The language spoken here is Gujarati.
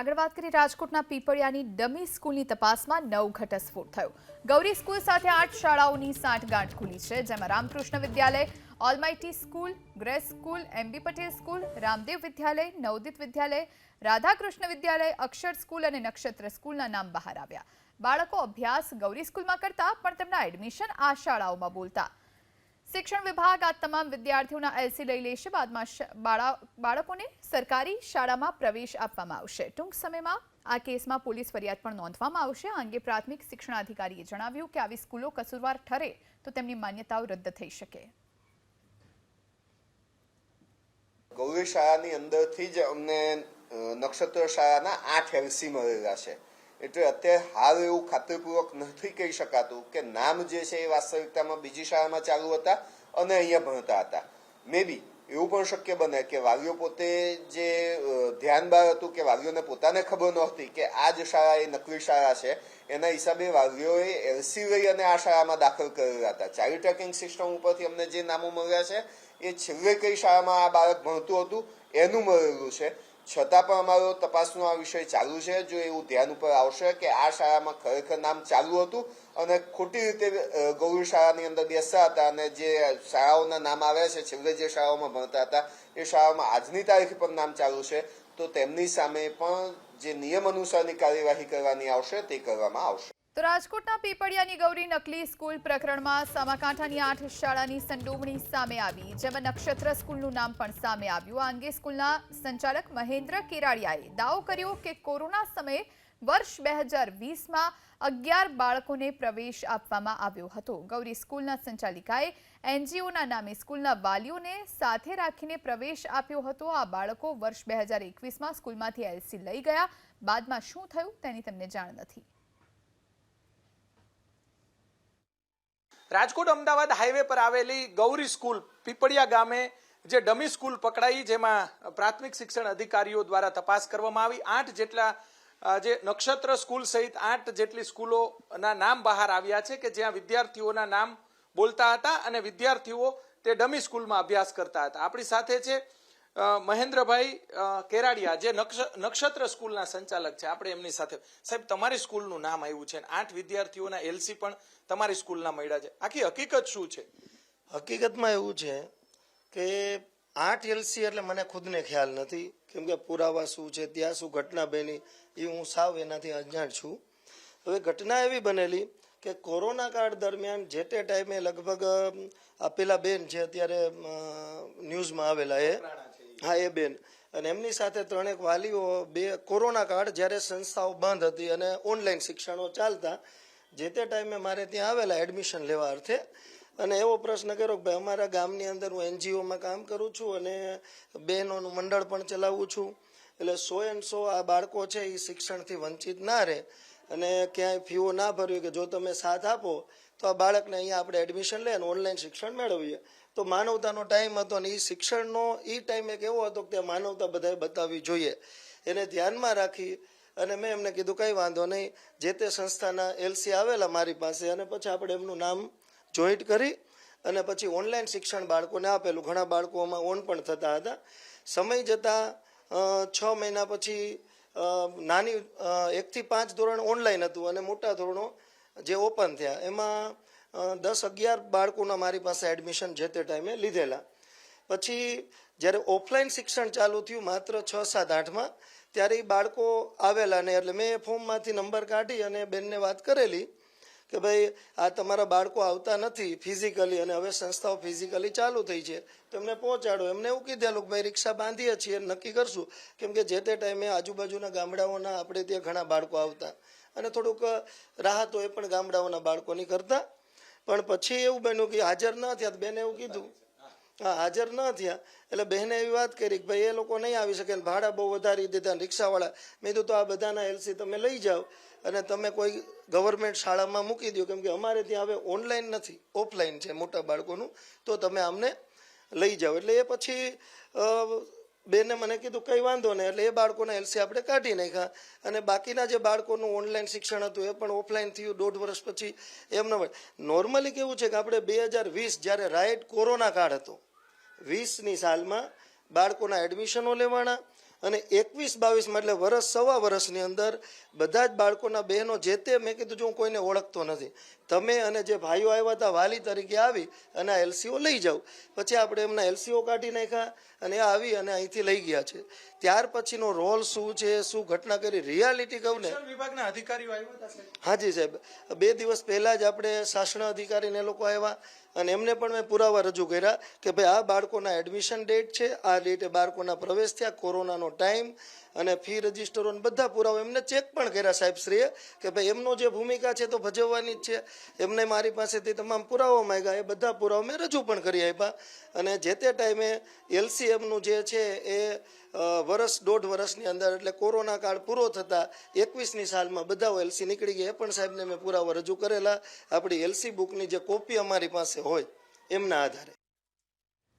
આગળ વાત કરીએ રાજકોટના પીપળિયાની ડમી સ્કૂલની તપાસમાં નવ ઘટસ્ફોટ થયો. ગૌરી સ્કૂલ સાથે આઠ શાળાઓની સાંઠગાંઠ ખુલી છે, જેમાં Ramakrishna Vidyalaya Almighty school Grace school M B Patel school Ramdev Vidyalaya Navdit Vidyalaya Radhakrishna Vidyalaya Akshar school અને નક્ષત્ર સ્કૂલના નામ બહાર આવ્યા. બાળકો અભ્યાસ ગૌરી સ્કૂલમાં કરતા, પણ તેમના એડમિશન આ શાળાઓમાં બોલતા. શિક્ષણ વિભાગ આ તમામ વિદ્યાર્થીઓના એલસી લઈ લેશે. બાદમાં બાળકોને સરકારી શાળામાં પ્રવેશ આપવામાં આવશે. ટૂંક સમયમાં આ કેસમાં પોલીસ ફરિયાદ પણ નોંધવામાં આવશે. આ અંગે પ્રાથમિક શિક્ષણાધિકારીએ જણાવ્યું કે આવી સ્કૂલો કસૂરવાર ઠરે તો તેમની માન્યતાઓ રદ થઈ શકે. ગૌરી શાળાની અંદરથી જ અમને નક્ષત્ર શાળાના આઠ એલસી મળેલા છે. એટલે અત્યારે હાલ એવું ખાતરીપૂર્વક નથી કહી શકાતું કે નામ જે છે એ વાસ્તવિકતામાં બીજી શાળામાં ચાલુ હતા અને અહીંયા ભણતા હતા. મેબી એવું પણ શક્ય બને કે વાલીઓ પોતે જે ધ્યાન બહાર હતું કે વાલીઓને પોતાને ખબર નહોતી કે આ જ શાળા એ નકલી શાળા છે, એના હિસાબે વાલીઓએ એલસી લઈ અને આ શાળામાં દાખલ કરેલા હતા. ચાઇલ્ડ ટ્રેકિંગ સિસ્ટમ ઉપરથી અમને જે નામો મળ્યા છે, એ છેલ્લે કઈ શાળામાં આ બાળક ભણતું હતું, એનું મળેલું છે. છતાં પણ અમારો તપાસનો આ વિષય ચાલુ છે. જો એવું ધ્યાન ઉપર આવશે કે આ શાળામાં ખરેખર નામ ચાલુ હતું અને ખોટી રીતે ગૌરી શાળાની અંદર બેસતા હતા અને જે શાળાઓના નામ આવ્યા છે છેલ્લે જે શાળાઓમાં ભણતા હતા, એ શાળામાં આજની તારીખે પણ નામ ચાલુ છે. તો તેમની સામે પણ જે નિયમ અનુસારની કાર્યવાહી કરવાની આવશે તે કરવામાં આવશે. તો રાજકોટના પીપળિયાની ગૌરી નકલી સ્કૂલ પ્રકરણમાં સામાકાંઠાની આઠ શાળાની સંડોવણી સામે આવી, જેમાં નક્ષત્ર સ્કૂલનું નામ પણ સામે આવ્યું. આ અંગે સ્કૂલના સંચાલક મહેન્દ્ર કેરાડિયાએ દાવો કર્યો કે કોરોના સમયે વર્ષ બે હજાર વીસમાં અગિયાર બાળકોને પ્રવેશ આપવામાં આવ્યો હતો. ગૌરી સ્કૂલના સંચાલિકાએ એનજીઓના નામે સ્કૂલના વાલીઓને સાથે રાખીને પ્રવેશ આપ્યો હતો. આ બાળકો વર્ષ બે હજાર એકવીસમાં સ્કૂલમાંથી એલસી લઈ ગયા. બાદમાં શું થયું તેની તેમને જાણ નથી. રાજકોટ અમદાવાદ હાઈવે પર આવેલી ગૌરી સ્કૂલ પીપળિયા ગામે જે ડમી સ્કૂલ પકડાઈ, જેમાં પ્રાથમિક શિક્ષણ અધિકારીઓ દ્વારા તપાસ કરવામાં આવી. આઠ જેટલા જે નક્ષત્ર સ્કૂલ સહિત આઠ જેટલી સ્કૂલોના નામ બહાર આવ્યા છે કે જ્યાં વિદ્યાર્થીઓના નામ બોલતા હતા અને વિદ્યાર્થીઓ તે ડમી સ્કૂલમાં અભ્યાસ કરતા હતા. આપણી સાથે છે મહેન્દ્રભાઈ કેરાડિયા, જે નક્ષ- નક્ષત્ર સ્કૂલના સંચાલક છે, આપણે એમની સાથે. સાહેબ, તમારી સ્કૂલનું નામ આવ્યું છે આઠ વિદ્યાર્થીઓના એલસી પણ તમારી સ્કૂલના મળ્યા છે. આખી હકીકત શું છે? હકીકતમાં એવું છે કે આઠ એલસી એટલે મને ખુદને ખ્યાલ નથી, કેમ કે પુરાવા શું છે, ત્યાં શું ઘટના બની, એ હું સાવ એનાથી અજાણ છું. હવે ઘટના એવી બનેલી કે કોરોના કાળ દરમિયાન જે તે ટાઈમે લગભગ આપેલા બેન છે અત્યારે ન્યૂઝમાં આવેલા એ હા એ બેન. અને એમની સાથે ત્રણેક વાલીઓ, બે કોરોના કાળ જ્યારે સંસ્થાઓ બંધ હતી અને ઓનલાઈન શિક્ષણો ચાલતા, જે તે ટાઈમે મારે ત્યાં આવેલા એડમિશન લેવા અર્થે. અને એવો પ્રશ્ન કર્યો કે ભાઈ, અમારા ગામની અંદર હું એનજીઓમાં કામ કરું છું અને બહેનોનું મંડળ પણ ચલાવું છું. એટલે સો એન્ડ સો આ બાળકો છે એ શિક્ષણથી વંચિત ના રહે. અને ક્યાંય ફીઓ ના ભરવી કે જો તમે સાથ આપો, તો આ બાળકને અહીંયા આપણે એડમિશન લે અને ઓનલાઈન શિક્ષણ મેળવીએ. તો માનવતાનો ટાઈમ હતો અને એ શિક્ષણનો એ ટાઈમ એક એવો હતો કે માનવતા બધાએ બતાવવી જોઈએ. એને ધ્યાનમાં રાખી અને મેં એમને કીધું, કંઈ વાંધો નહીં, જે તે સંસ્થાના એલસી આવેલા મારી પાસે અને પછી આપણે એમનું નામ જોઈન્ટ કરી અને પછી ઓનલાઈન શિક્ષણ બાળકોને આપેલું. ઘણા બાળકોમાં ઓન પણ થતા હતા. સમય જતાં છ મહિના પછી નાની એકથી પાંચ ધોરણ ઓનલાઈન હતું અને મોટા ધોરણો જે ઓપન થયા, એમાં દસ અગિયાર બાળકોના મારી પાસે એડમિશન જે તે ટાઈમે લીધેલા. પછી જ્યારે ઓફલાઈન શિક્ષણ ચાલુ થયું, માત્ર છ, સાત આઠમાં ત્યારે એ બાળકો આવેલા ને એટલે મેં એ ફોર્મમાંથી નંબર કાઢી અને બેનને વાત કરેલી કે ભાઈ, આ તમારા બાળકો આવતા નથી ફિઝિકલી અને હવે સંસ્થાઓ ફિઝિકલી ચાલુ થઈ છે. તો એમને પહોંચાડો. એમને એવું કીધેલું કે ભાઈ, રિક્ષા બાંધીએ છીએ, નક્કી કરશું. કેમ કે જે તે ટાઈમે આજુબાજુના ગામડાઓના આપણે ત્યાં ઘણા બાળકો આવતા. અને થોડુંક રાહત હોય પણ ગામડાઓના બાળકોની કરતા. પણ પછી એવું બન્યું કે હાજર ન થયા બેને એવું કીધું હાજર ન થયા. એટલે બહેને એવી વાત કરી કે ભાઈ, એ લોકો નહીં આવી શકે ને ભાડા બહુ વધારી દીધા રિક્ષાવાળા. મેં કીધું, તો આ બધાના એલસી તમે લઈ જાઓ અને તમે કોઈ ગવર્મેન્ટ શાળામાં મૂકી દો કેમ કે અમારે ત્યાં હવે ઓનલાઈન નથી ઓફલાઈન છે મોટા બાળકોનું. તો તમે અમને લઈ જાઓ. એટલે એ પછી બેને મને કીધું, કંઈ વાંધો નહીં. એટલે એ બાળકોના એલસી આપણે કાઢી નાખ્યા. અને બાકીના જે બાળકોનું ઓનલાઈન શિક્ષણ હતું, એ પણ ઓફલાઈન થયું દોઢ વર્ષ પછી. એમને નોર્મલી કેવું છે કે આપણે બે હજાર વીસ જ્યારે રાઇટ કોરોના કાળ હતો વીસની સાલમાં બાળકોના એડમિશનો લેવાના અને એકવીસ બાવીસમાં એટલે વર્ષ સવા વર્ષની અંદર બધા જ બાળકોના બહેનો જે તે મેં કીધું જો હું કોઈને ઓળખતો નથી. તમે અને જે ભાઈઓ આવ્યા હતા વાલી તરીકે આવી અને આ એલસીઓ લઈ જાઓ. પછી આપણે એમના એલસીઓ કાઢી નાખ્યા અને આ આવી અને અહીંથી લઈ ગયા છે. ત્યાર પછીનો રોલ શું છે શું ઘટના કરી રિયાલિટી કહું ને. વિભાગના અધિકારીઓ આવ્યા હતા હાજી સાહેબ. બે દિવસ પહેલાં જ આપણે શાસન અધિકારીને લોકો આવ્યા અને એમને પણ મેં પુરાવા રજૂ કર્યા કે ભાઈ આ બાળકોના એડમિશન ડેટ છે આ ડેટે બાળકોના પ્રવેશ થયા કોરોનાનો ટાઈમ અને ફી રજિસ્ટરો બધા પુરાવો એમને ચેક પણ કર્યા સાહેબશ્રીએ કે ભાઈ એમનો જે ભૂમિકા છે તો ભજવવાની જ છે. એમને મારી પાસેથી તમામ પુરાવો માંગ્યા. એ બધા પુરાવા મેં રજૂ પણ કરી આપ્યા. અને જે તે ટાઈમે એલસીએમનું જે છે એ વર્ષ દોઢ વર્ષની અંદર એટલે કોરોના કાળ પૂરો થતાં એકવીસની સાલમાં બધા એલસી નીકળી ગયા. એ પણ સાહેબને મેં પુરાવા રજૂ કરેલા. આપણી એલસી બુકની જે કોપી અમારી પાસે હોય, એમના આધારે.